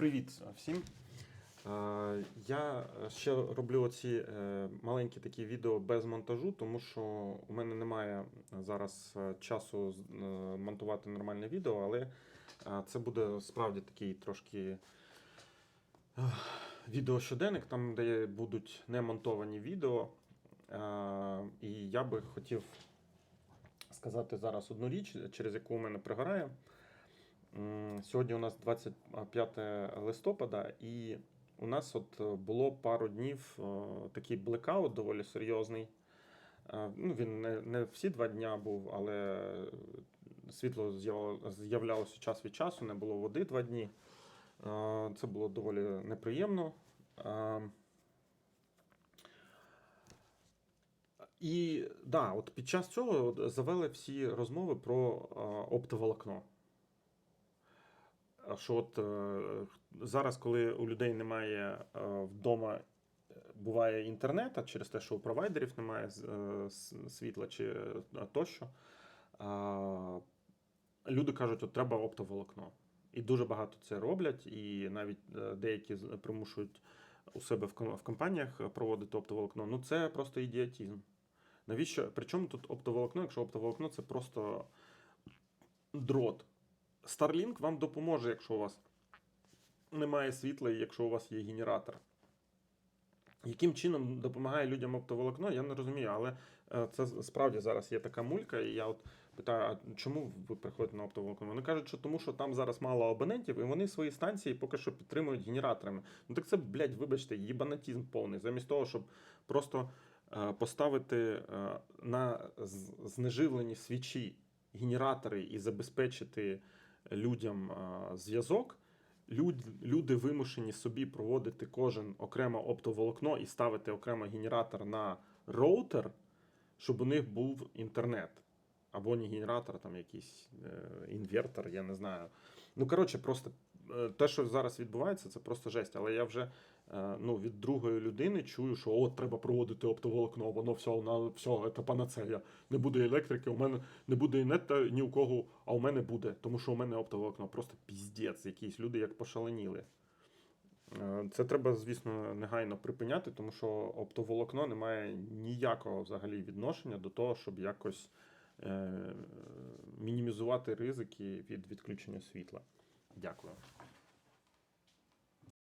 Привіт всім. Я ще роблю оці е, маленькі такі відео без монтажу, тому що у мене немає зараз е, часу е, монтувати нормальне відео, але це буде справді такий трошки відео щоденник, там, де будуть не монтовані відео. І я би хотів сказати зараз одну річ, через яку у мене пригорає. Сьогодні у нас 25 листопада, і у нас от е, було пару днів е, такий блекаут доволі серйозний. Е, Ну, він не, не всі два дня був, але світло з'являлося час від часу, не було води два дні. Це було доволі неприємно. І да, от під час цього завели всі розмови про оптоволокно. Що от е, зараз, коли у людей немає е, вдома, е, буває інтернету через те, що у провайдерів немає світла чи тощо, люди кажуть, от треба оптоволокно. І дуже багато це роблять, і навіть деякі примушують у себе в компаніях проводити оптоволокно. Ну це просто ідіотизм. Навіщо? Причому тут оптоволокно, якщо оптоволокно це просто дрот. Starlink вам допоможе, якщо у вас немає світла і якщо у вас є генератор. Яким чином допомагає людям оптоволокно, я не розумію, але е, це справді зараз є така мулька, і я от питаю, а чому ви приходите на оптоволокно? Вони кажуть, що тому що там зараз мало абонентів, і вони свої станції поки що підтримують генераторами. Ну так це, блядь, вибачте, їбанатізм повний. Замість того, щоб просто е, поставити е, на знеживлені свічі генератори і забезпечити людям е, зв'язок. Люди вимушені собі проводити кожен окремо оптоволокно і ставити окремо генератор на роутер, щоб у них був інтернет. Або не генератор, там якийсь е, інвертор, я не знаю. Ну, коротше, просто те, що зараз відбувається, це просто жесть. Але я вже е, ну, від другої людини чую, що от треба проводити оптоволокно, воно все, на, все, це панацея. Не буде електрики, у мене не буде інета ні у кого, а у мене буде, тому що у мене оптоволокно. Просто піздець, якісь люди як пошаленіли. Е, Це треба, звісно, негайно припиняти, тому що оптоволокно не має ніякого взагалі відношення до того, щоб якось е, мінімізувати ризики від відключення світла. Дякую.